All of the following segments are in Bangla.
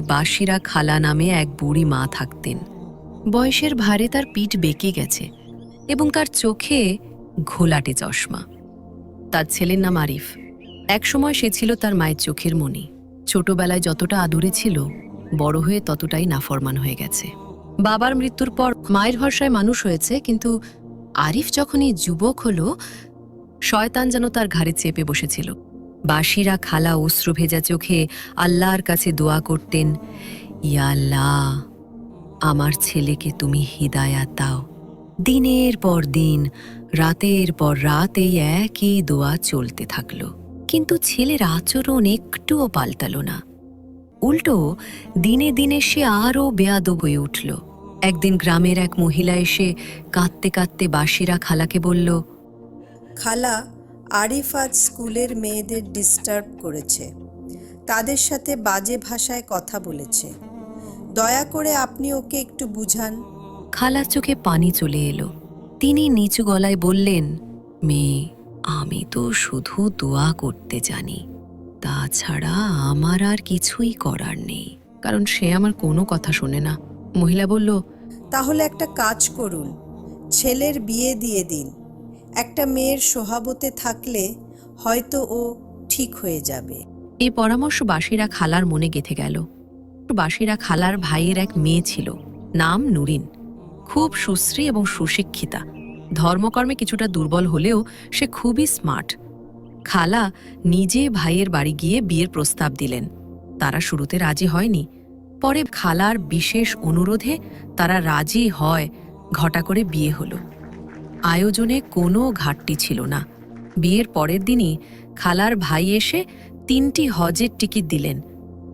বাসিরা খালা নামে এক বুড়ি মা থাকতেন। বয়সের ভারে তার পিঠ বেঁকে গেছে এবং তার চোখে ঘোলাটে চশমা। তার ছেলের নাম আরিফ। একসময় সে ছিল তার মায়ের চোখের মণি। ছোটবেলায় যতটা আদুরে ছিল, বড় হয়ে ততটাই নাফরমান হয়ে গেছে। বাবার মৃত্যুর পর মায়ের ভরসায় মানুষ হয়েছে, কিন্তু আরিফ যখনই যুবক হলো, শয়তান যেন তার ঘাড়ে চেপে বসেছিল। বাসিরা খালা অশ্রু ভেজা চোখে আল্লাহর কাছে দোয়া করতেন, ইয়া আল্লাহ, আমার ছেলেকে তুমি হিদায়াত দাও। দিনের পর দিন, রাতের পর রাত এই একই দোয়া চলতে থাকল। কিন্তু ছেলের আচরণ একটুও পাল্টাল না। উল্টো, দিনে দিনে সে আরও বেয়াদব হয়ে উঠল। একদিন গ্রামের এক মহিলা এসে কাঁদতে কাঁদতে বাসিরা খালাকে বলল, খালা আরিফ আজ স্কুলের মেয়েদের ডিস্টার্ব করেছে। তাদের সাথে বাজে ভাষায় কথা বলেছে। দয়া করে আপনি ওকে একটু বুঝান। খালার চোখে পানি চলে এলো। তিনি নিচু গলায় বললেন মেয়ে আমি তো শুধু দোয়া করতে জানি। তাছাড়া আমার আর কিছুই করার নেই। কারণ সে আমার কোনো কথা শোনে না। মহিলা বলল তাহলে একটা কাজ করুন। ছেলের বিয়ে দিয়ে দিন। একটা মেয়ের সোহাবতে থাকলে হয়তো ও ঠিক হয়ে যাবে। এই পরামর্শ বাসিরা খালার মনে গেথে গেল। বাসিরা খালার ভাইয়ের এক মেয়ে ছিল, নাম নুরিন। খুব সুশ্রী এবং সুশিক্ষিতা। ধর্মকর্মে কিছুটা দুর্বল হলেও সে খুবই স্মার্ট। খালা নিজে ভাইয়ের বাড়ি গিয়ে বিয়ের প্রস্তাব দিলেন। তারা শুরুতে রাজি হয়নি। পরে খালার বিশেষ অনুরোধে তারা রাজি হয়, ঘটা করে বিয়ে হলো। আয়োজনে কোনো ঘাটতি ছিল না। বিয়ের পরের দিনই খালার ভাই এসে তিনটি হজের টিকিট দিলেন।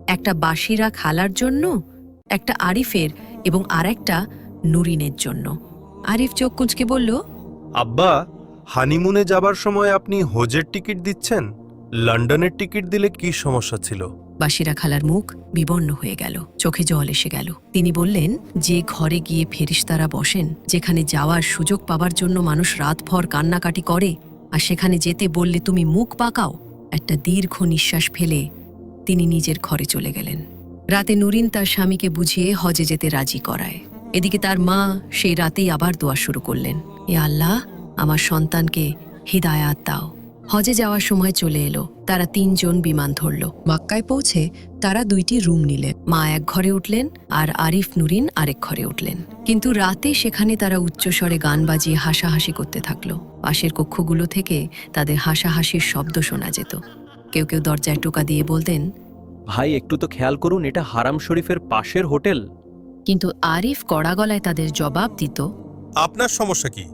একটা বাসিরা খালার জন্য, একটা আরিফের এবং আরেকটা নুরিনের জন্য। আরিফ চোখ কুঁচকে বলল, আব্বা, হানিমুনে যাবার সময় আপনি হোজের টিকিট দিচ্ছেন? লন্ডনের টিকিট দিলে কি সমস্যা ছিল? বাসিরা খালার মুখ বিবর্ণ হয়ে গেল, চোখে জল এসে গেল। তিনি বললেন, যে ঘরে গিয়ে ফেরিস্তারা বসেন, যেখানে যাওয়ার সুযোগ পাবার জন্য মানুষ রাতভর কান্নাকাটি করে, আর সেখানে যেতে বললে তুমি মুখ পাকাও একটা দীর্ঘ নিঃশ্বাস ফেলে তিনি নিজের ঘরে চলে গেলেন। রাতে নুরিন তার স্বামীকে বুঝিয়ে হজে যেতে রাজি করায়। এদিকে তার মা সেই রাতেই আবার দোয়া শুরু করলেন, এ আল্লাহ, আমার সন্তানকে হিদায়াত দাও। হজে যাওয়ার সময় চলে এলো। তারা তিনজন বিমান ধরল। মাক্কায় পৌঁছে তারা দুইটি রুম নিলেন। মা এক ঘরে উঠলেন আর আরিফ নুরিন আরেক ঘরে উঠলেন। কিন্তু রাতে সেখানে তারা উচ্চস্বরে গান বাজিয়ে হাসাহাসি করতে থাকল। পাশের কক্ষগুলো থেকে তাদের হাসাহাসির শব্দ শোনা যেত। কেউ কেউ দরজায় টোকা দিয়ে বলতেন ভাই একটু তো খেয়াল করুন এটা হারাম শরীফের পাশের হোটেল। কিন্তু আরিফ কড়া গলায় তাদের জবাব দিত আপনার সমস্যা কি?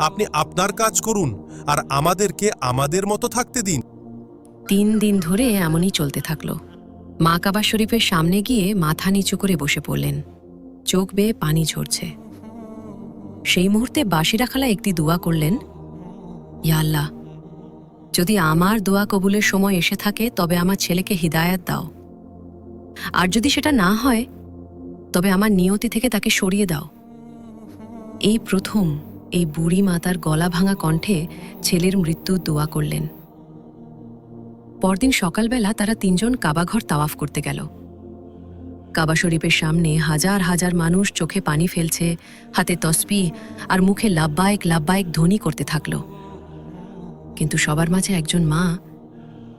আপনি আপনার কাজ করুন আর আমাদেরকে আমাদের মতো থাকতে দিন। তিন দিন ধরে এমনই চলতে থাকল। মা কাবা শরীফের সামনে গিয়ে মাথা নিচু করে বসে পড়লেন। চোখ বেয়ে পানি ঝরছে। সেই মুহূর্তে বাসিরা খালা একটি দোয়া করলেন, ইয়া আল্লাহ, যদি আমার দোয়া কবুলের সময় এসে থাকে, তবে আমার ছেলেকে হিদায়াত দাও। আর যদি সেটা না হয়, তবে আমার নিয়তি থেকে তাকে সরিয়ে দাও। এই প্রথম এই বুড়ি মাতার গলা ভাঙা কণ্ঠে ছেলের মৃত্যু দোয়া করলেন। পরদিন সকালবেলা তারা তিনজন কাবাঘর তাওয়াফ করতে গেল। কাবা শরীফের সামনে হাজার হাজার মানুষ চোখে পানি ফেলছে, হাতে তসবি আর মুখে লাভবায়ক লাভবায়ক ধ্বনি করতে থাকল। কিন্তু সবার মাঝে একজন মা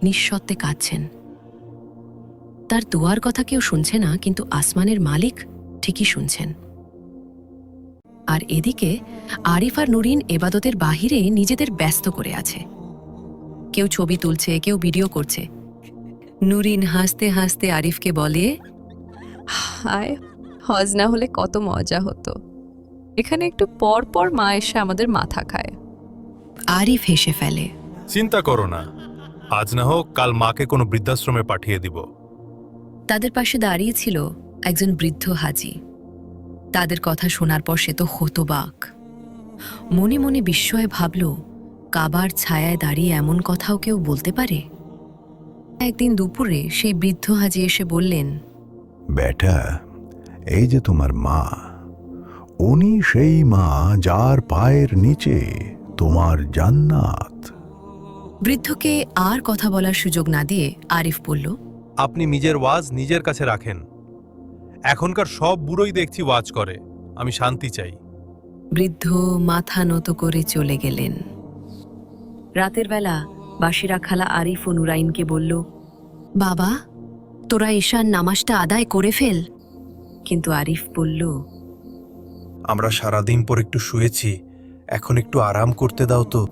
নিঃসত্ত্বে কাঁদছেন। তার দোয়ার কথা কেউ শুনছে না, কিন্তু আসমানের মালিক ঠিকই শুনছেন। আর এদিকে আরিফ আর নুরিন এবাদতের বাহিরে নিজেদের ব্যস্ত করে আছে। কেউ ছবি তুলছে কেউ ভিডিও করছে। নুরিন হাসতে হাসতে আরিফকে বলে হায় হজ না হলে কত মজা হতো। এখানে একটু পর পর মা এসে আমাদের মাথা খায়। আরিফ হেসে ফেলে চিন্তা করো না। আজ না হোক কাল মাকে কোনো বৃদ্ধাশ্রমে পাঠিয়ে দিব। তাদের পাশে দাঁড়িয়ে ছিল একজন বৃদ্ধ হাজি। তাদের কথা শোনার পর সে তো হতবাক। মনে মনে বিস্ময়ে ভাবল কাবার ছায়ায় দাঁড়িয়ে এমন কথাও কেউ বলতে পারে? একদিন দুপুরে সেই বৃদ্ধ হাজি এসে বললেন বেটা এই যে তোমার মা উনি সেই মা যার পায়ের নিচে তোমার জান্নাত। বৃদ্ধকে আর কথা বলার সুযোগ না দিয়ে আরিফ বলল আপনি নিজের ওয়াজ নিজের কাছে রাখেন। এখনকার সব বুড়োই দেখছি ওয়াজ করে। আমি শান্তি চাই। বৃদ্ধ মাথা নত করে চলে গেলেন। রাতের বেলা বাসিরা খালা আরিফ ও নুরাইনকে বলল বাবা তোরা ঈশান নামাজটা আদায় করে ফেল। কিন্তু আরিফ বলল আমরা সারাদিন পর একটু শুয়েছি এখন একটু আরাম করতে দাও তো।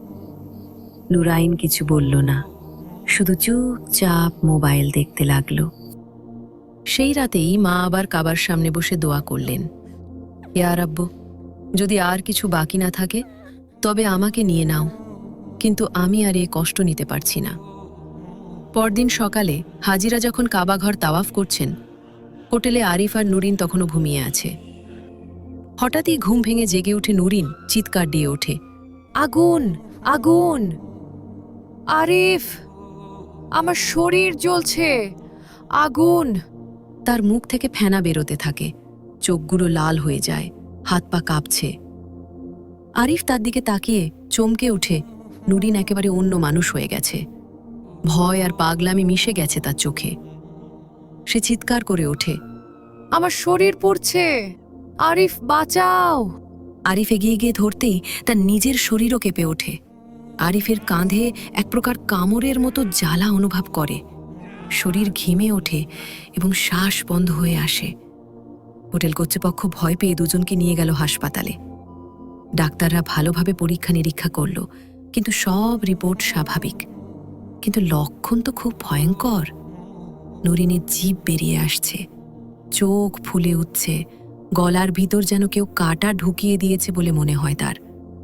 নুরাইন কিছু বলল না। শুধু চুপচাপ মোবাইল দেখতে লাগল। সেই রাতেই মা আবার কাবার সামনে বসে দোয়া করলেন। ইয়ার আব্বু যদি আর কিছু বাকি না থাকে, তবে আমাকে নিয়ে নাও, কিন্তু আমি আর এ কষ্ট নিতে পারছি না। পরদিন সকালে হাজিরা যখন কাবাঘর তাওয়াফ করছেন, হোটেলে আরিফ আর নুরিন তখনও ঘুমিয়ে আছে। হঠাৎই ঘুম ভেঙে জেগে উঠে নুরিন চিৎকার দিয়ে ওঠে, আগুন আগুন! আরিফ, আমার শরীর জ্বলছে, আগুন! তার মুখ থেকে ফেনা বেরোতে থাকে। চোখগুলো লাল হয়ে যায়, হাত পা কাঁপছে। আরিফ তার দিকে তাকিয়ে চমকে উঠে নুরিন একেবারে অন্য মানুষ হয়ে গেছে। ভয় আর পাগলামি মিশে গেছে তার চোখে। সে চিৎকার করে ওঠে, আমার শরীর পড়ছে! আরিফ, বাঁচাও! আরিফ এগিয়ে গিয়ে ধরতেই তার নিজের শরীরও কেঁপে ওঠে। আরিফের কাঁধে এক প্রকার কামড়ের মতো জ্বালা অনুভব করে। শরীর ঘিমে ওঠে এবং শ্বাস বন্ধ হয়ে আসে। হোটেল কর্তৃপক্ষ ভয় পেয়ে দুজনকে নিয়ে গেল হাসপাতালে। ডাক্তাররা ভালোভাবে পরীক্ষা নিরীক্ষা করল, কিন্তু সব রিপোর্ট স্বাভাবিক। কিন্তু লক্ষণ তো খুব ভয়ঙ্কর। নরিনের জীব বেরিয়ে আসছে। চোখ ফুলে উঠছে। গলার ভিতর যেন কেউ কাটা ঢুকিয়ে দিয়েছে বলে মনে হয় তার।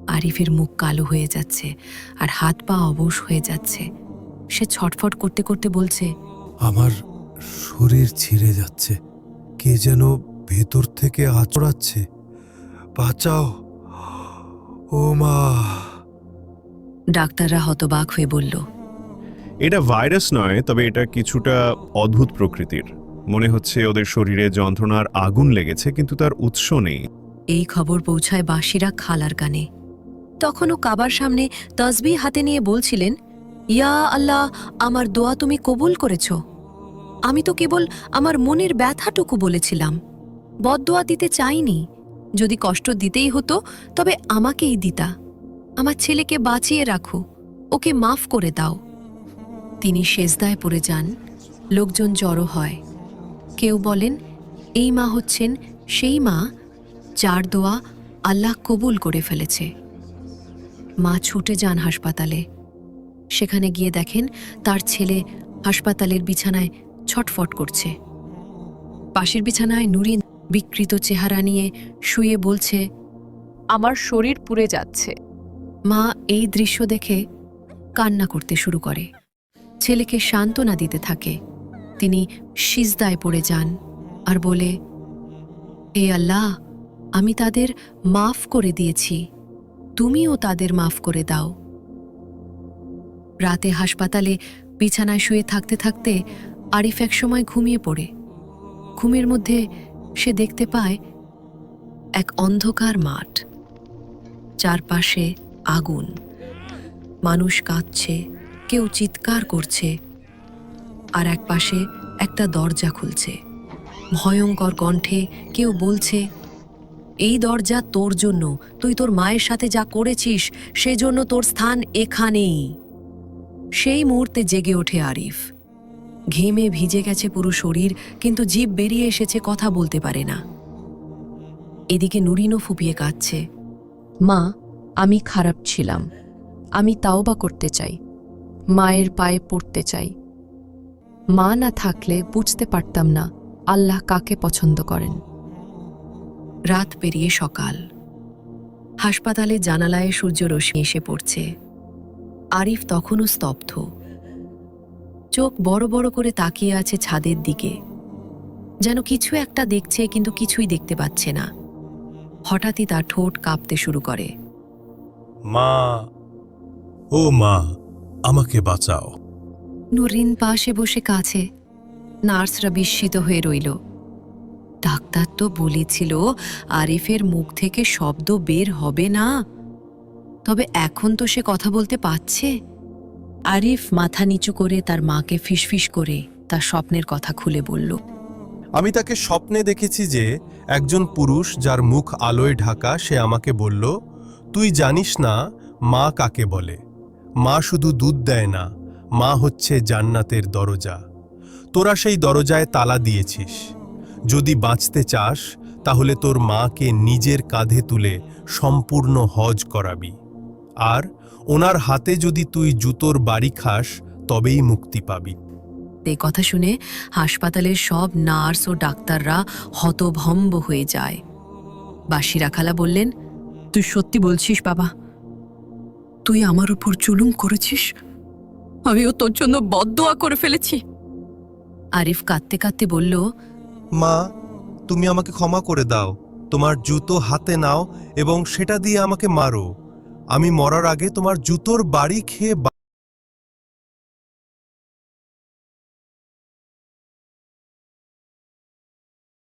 আরিফের মুখ কালো হয়ে যাচ্ছে আর হাত পা অবশ হয়ে যাচ্ছে। সে ছটফট করতে করতে বলছে আমার শরীর ছিঁড়ে যাচ্ছে। কে যেন ভেতর থেকে আচড়াচ্ছে। বাঁচাও। ও মা। ডাক্তাররা হতবাক হয়ে বলল এটা ভাইরাস নয় তবে এটা কিছুটা অদ্ভুত প্রকৃতির। মনে হচ্ছে ওদের শরীরে যন্ত্রণার আগুন লেগেছে কিন্তু তার উৎস নেই। এই খবর পৌঁছায় বাসিরা খালার কানে। তখনও কাবার সামনে তসবি হাতে নিয়ে বলছিলেন ইয়া আল্লাহ, আমার দোয়া তুমি কবুল করেছ। আমি তো কেবল আমার মনের ব্যথাটুকু বলেছিলাম। বদদোয়া দিতে চাইনি। যদি কষ্ট দিতেই হতো, তবে আমাকেই দিতা। আমার ছেলেকে বাঁচিয়ে রাখো, ওকে মাফ করে দাও। তিনি সেজদায় পড়ে যান, লোকজন জড়ো হয়। কেউ বলেন, এই মা হচ্ছেন সেই মা যার দোয়া আল্লাহ কবুল করে ফেলেছে। মা ছুটে যান হাসপাতালে। সেখানে গিয়ে দেখেন তার ছেলে হাসপাতালের বিছানায় ছটফট করছে। পাশের বিছানায় নুরিন বিকৃত চেহারা নিয়ে শুয়ে বলছে, আমার শরীর পুড়ে যাচ্ছে। মা এই দৃশ্য দেখে কান্না করতে শুরু করে। ছেলেকে সান্ত্বনা দিতে থাকে। তিনি সিজদায় পড়ে যান আর বলে, হে আল্লাহ, আমি তাদের মাফ করে দিয়েছি। তুমিও তাদের মাফ করে দাও। রাতে হাসপাতালে বিছানায় শুয়ে থাকতে থাকতে আরিফ এক সময় ঘুমিয়ে পড়ে। ঘুমের মধ্যে সে দেখতে পায় এক অন্ধকার মাঠ। চারপাশে আগুন। মানুষ কাঁদছে, কেউ চিৎকার করছে আর এক পাশে একটা দরজা খুলছে। ভয়ঙ্কর কণ্ঠে কেউ বলছে, এই দরজা তোর জন্য। তুই তোর মায়ের সাথে যা করেছিস, সেজন্য তোর স্থান এখানেই। সেই মুহূর্তে জেগে ওঠে আরিফ। ঘেমে ভিজে গেছে পুরো শরীর, কিন্তু জীব বেরিয়ে এসেছে, কথা বলতে পারে না। এদিকে নুরিনও ফুপিয়ে কাঁদছে। মা, আমি খারাপ ছিলাম। আমি তাওবা করতে চাই। মায়ের পায়ে পড়তে চাই। মা না থাকলে বুঝতে পারতাম না আল্লাহ কাকে পছন্দ করেন। রাত পেরিয়ে সকাল। হাসপাতালে জানালায় সূর্যরশ্মি এসে পড়ছে। আরিফ তখনও স্তব্ধ। চোখ বড় বড় করে তাকিয়ে আছে ছাদের দিকে। যেন কিছু একটা দেখছে কিন্তু কিছুই দেখতে পাচ্ছে না। হঠাৎই তার ঠোঁট কাঁপতে শুরু করে। মা ও মা আমাকে বাঁচাও। নুরিন পাশে বসে কাছে। নার্সরা বিস্মিত হয়ে রইল। ডাক্তার তো বলেছিল আরিফের মুখ থেকে শব্দ বের হবে না। তবে এখন তো সে কথা বলতে পারছে। আরিফ মাথা নিচু করে তার মাকে ফিসফিস করে তার স্বপ্নের কথা খুলে বলল। আমি তাকে স্বপ্নে দেখেছি যে একজন পুরুষ যার মুখ আলোয় ঢাকা সে আমাকে বলল, তুই জানিস না মা কাকে বলে? মা শুধু দুধ দেয় না, মা হচ্ছে জান্নাতের দরজা। তোরা সেই দরজায় তালা দিয়েছিস। যদি বাঁচতে চাস, তাহলে তোর মাকে নিজের কাঁধে তুলে সম্পূর্ণ হজ করাবি। আর ওনার হাতে যদি তুই জুতোর বাড়ি খাস তবেই মুক্তি পাবি। এই কথা শুনে হাসপাতালের সব নার্স ও ডাক্তাররা হতভম্ব হয়ে যায়। বাসিরা খালা বললেন তুই সত্যি বলছিস বাবা? তুই আমার উপর জুলুম করেছিস? আমিও তোর জন্য বদদোয়া করে ফেলেছি। আরিফ কাঁদতে কাঁদতে বলল মা তুমি আমাকে ক্ষমা করে দাও। তোমার জুতো হাতে নাও এবং সেটা দিয়ে আমাকে মারো। আমি মরার আগে তোমার জুতোর বাড়ি খেয়ে